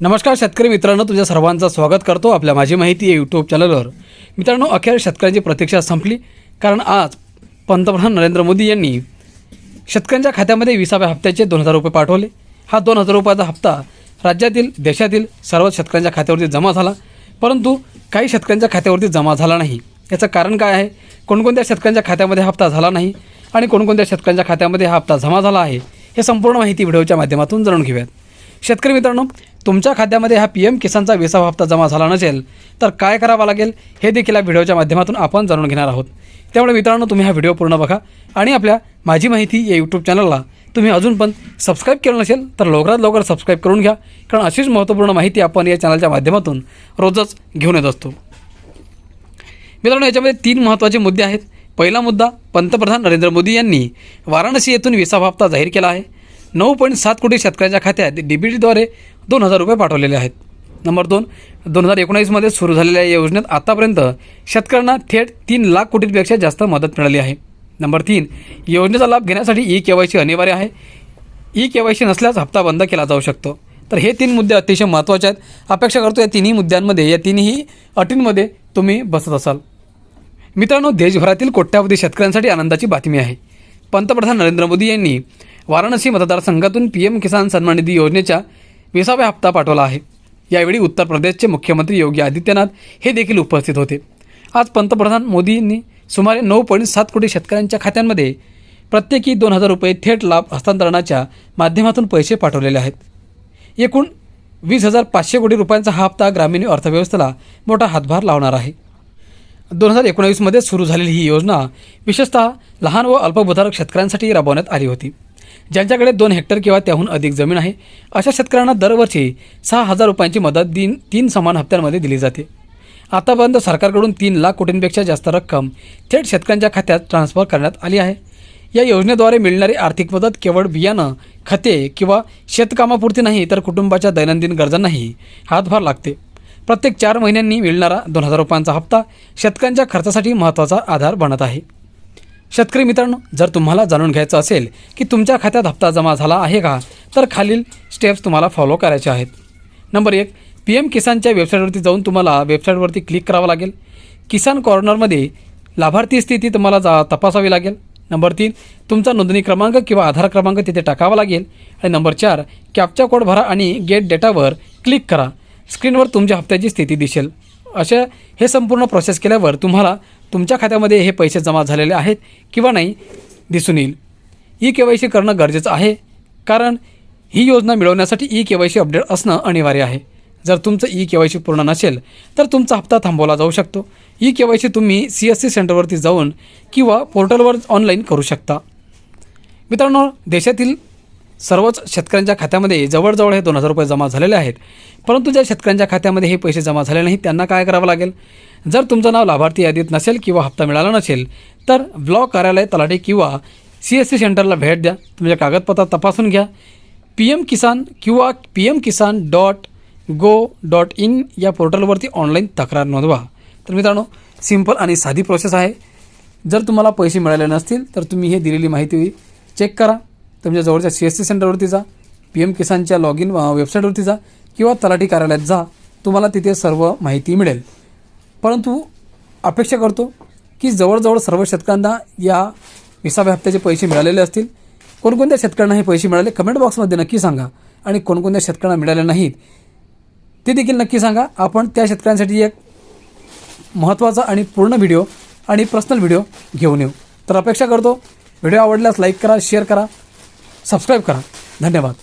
नमस्कार शेतकरी मित्रांनो तुझ्या सर्वांचं स्वागत करतो आपल्या माझी माहिती या यूट्यूब चॅनलवर मित्रांनो अखेर शेतकऱ्यांची प्रतीक्षा संपली कारण आज पंतप्रधान नरेंद्र मोदी यांनी शेतकऱ्यांच्या खात्यामध्ये विसाव्या हप्त्याचे दोन हजार रुपये पाठवले. हा दोन हजार रुपयाचा हप्ता राज्यातील देशातील सर्व शेतकऱ्यांच्या खात्यावरती जमा झाला परंतु काही शेतकऱ्यांच्या खात्यावरती जमा झाला नाही. याचं कारण काय आहे? कोणकोणत्या शेतकऱ्यांच्या खात्यामध्ये हप्ता झाला नाही आणि कोणकोणत्या शेतकऱ्यांच्या खात्यामध्ये हा हप्ता जमा झाला आहे? हे संपूर्ण माहिती व्हिडिओच्या माध्यमातून जाणून घेऊयात. शेतकरी मित्रांनो तुमच्या खात्यामध्ये हा पी एम किसानचा विसावा हप्ता जमा झाला नसेल तर काय करावं लागेल हे देखील या व्हिडिओच्या माध्यमातून आपण जाणून घेणार आहोत. त्यामुळे मित्रांनो तुम्ही हा व्हिडिओ पूर्ण बघा आणि आपल्या माझी माहिती या यूट्यूब चॅनलला तुम्ही अजून पण सबस्क्राईब केलं नसेल तर लवकरात लवकर सबस्क्राईब करून घ्या कारण अशीच महत्त्वपूर्ण माहिती आपण या चॅनलच्या माध्यमातून रोजच घेऊन येत असतो. मित्रांनो याच्यामध्ये तीन महत्त्वाचे मुद्दे आहेत. पहिला मुद्दा पंतप्रधान नरेंद्र मोदी यांनी वाराणसी येथून विसावा हप्ता जाहीर केला आहे. नऊ पॉईंट सात कोटी शेतकऱ्यांच्या खात्यात डी बी टीद्वारे दोन हजार रुपये पाठवलेले आहेत. नंबर दोन दोन हजार एकोणीसमध्ये सुरू झालेल्या या योजनेत आतापर्यंत शेतकऱ्यांना थेट तीन लाख कोटींपेक्षा जास्त मदत मिळाली आहे. नंबर तीन योजनेचा लाभ घेण्यासाठी ई के वाय सी अनिवार्य आहे. ई के वाय सी नसल्यास हप्ता बंद केला जाऊ शकतो. तर हे तीन मुद्दे अतिशय महत्त्वाचे आहेत. अपेक्षा करतो या तिन्ही मुद्द्यांमध्ये या तिन्ही अटींमध्ये तुम्ही बसत असाल. मित्रांनो देशभरातील कोट्यावधी शेतकऱ्यांसाठी आनंदाची बातमी आहे. पंतप्रधान नरेंद्र मोदी यांनी वाराणसी मतदारसंघातून पी एम किसान सन्मान निधी योजनेच्या विसाव्या हप्ता पाठवला आहे. यावेळी उत्तर प्रदेशचे मुख्यमंत्री योगी आदित्यनाथ हे देखील उपस्थित होते. आज पंतप्रधान मोदींनी सुमारे नऊ पॉईंट सात कोटी शेतकऱ्यांच्या खात्यांमध्ये प्रत्येकी दोन हजार रुपये थेट लाभ हस्तांतरणाच्या माध्यमातून पैसे पाठवलेले आहेत. एकूण वीस हजार पाचशे कोटी रुपयांचा हा हप्ता ग्रामीण अर्थव्यवस्थेला मोठा हातभार लावणार आहे. दोन हजार एकोणावीसमध्ये सुरू झालेली ही योजना विशेषतः लहान व अल्पभूधारक शेतकऱ्यांसाठी राबवण्यात आली होती. ज्यांच्याकडे दोन हेक्टर किंवा त्याहून अधिक जमीन आहे अशा शेतकऱ्यांना दरवर्षी सहा हजार रुपयांची मदत दिन तीन समान हप्त्यांमध्ये दिली जाते. आतापर्यंत सरकारकडून तीन लाख कोटींपेक्षा जास्त रक्कम थेट शेतकऱ्यांच्या खात्यात ट्रान्स्फर करण्यात आली आहे. या योजनेद्वारे मिळणारी आर्थिक मदत केवळ बियाणं खते किंवा शेतकामापुरती नाही तर कुटुंबाच्या दैनंदिन गरजांनाही हातभार लागते. प्रत्येक चार महिन्यांनी मिळणारा दोन हजार रुपयांचा हप्ता शेतकऱ्यांच्या खर्चासाठी महत्त्वाचा आधार बनत आहे. शेतकरी मित्रांनो जर तुम्हाला जाणून घ्यायचं असेल की तुमच्या खात्यात हप्ता जमा झाला आहे का तर खालील स्टेप्स तुम्हाला फॉलो करायचे आहेत. नंबर एक पी एम किसानच्या वेबसाईटवरती जाऊन तुम्हाला वेबसाईटवरती क्लिक करावं लागेल. किसान कॉर्नरमध्ये लाभार्थी स्थिती तुम्हाला जा तपासावी लागेल. नंबर तीन तुमचा नोंदणी क्रमांक किंवा आधार क्रमांक तिथे टाकावा लागेल. आणि नंबर चार कॅपचा कोड भरा आणि गेट डेटावर क्लिक करा. स्क्रीनवर तुमच्या हप्त्याची स्थिती दिसेल. अशा हे संपूर्ण प्रोसेस केल्यावर तुम्हाला तुमच्या खात्यामध्ये हे पैसे जमा झालेले आहेत किंवा नाही दिसून येईल. ई के वाय सी करणं गरजेचं आहे कारण ही योजना मिळवण्यासाठी E K Y C update असणं अनिवार्य आहे. जर तुमचं ई के वाय सी पूर्ण नसेल तर तुमचा हप्ता थांबवला जाऊ शकतो. ई के वाय सी तुम्ही सी एस सी सेंटरवरती जाऊन किंवा पोर्टलवर ऑनलाईन करू शकता. मित्रांनो देशातील सर्वच शेतकऱ्यांच्या खात्यामध्ये जवळजवळ हे दोन हजार रुपये जमा झालेले आहेत. परंतु ज्या शेतकऱ्यांच्या खात्यामध्ये हे पैसे जमा झाले नाहीत त्यांना काय करावं लागेल? जर तुमचं नाव लाभार्थी यादीत नसेल किंवा हप्ता मिळाला नसेल तर ब्लॉक कार्यालय तलाठी किंवा सी एस सी सेंटरला भेट द्या. तुमच्या कागदपत्र तपासून घ्या. पी एम किसान किंवा P M Kisan dot gov dot in या पोर्टलवरती ऑनलाईन तक्रार नोंदवा. तर मित्रांनो सिंपल आणि साधी प्रोसेस आहे. जर तुम्हाला पैसे मिळाले नसतील तर तुम्ही हे दिलेली माहिती चेक करा. तुमच्या जवळच्या सी एस सी सेंटरवरती जा पी एम किसानच्या लॉग इन वेबसाईटवरती जा किंवा तलाठी कार्यालयात जा. तुम्हाला तिथे सर्व माहिती मिळेल. परंतु अपेक्षा करतो की जवळजवळ सर्व शेतकऱ्यांना या विसाव्या हप्त्याचे पैसे मिळालेले असतील. कोणकोणत्या शेतकऱ्यांना हे पैसे मिळाले कमेंट बॉक्समध्ये नक्की सांगा. आणि कोणकोणत्या शेतकऱ्यांना मिळाले नाहीत ते देखील नक्की सांगा. आपण त्या शेतकऱ्यांसाठी एक महत्त्वाचा आणि पूर्ण व्हिडिओ आणि पर्सनल व्हिडिओ घेऊन येऊ. तर अपेक्षा करतो व्हिडिओ आवडल्यास लाईक करा शेअर करा सबस्क्राईब करा. धन्यवाद.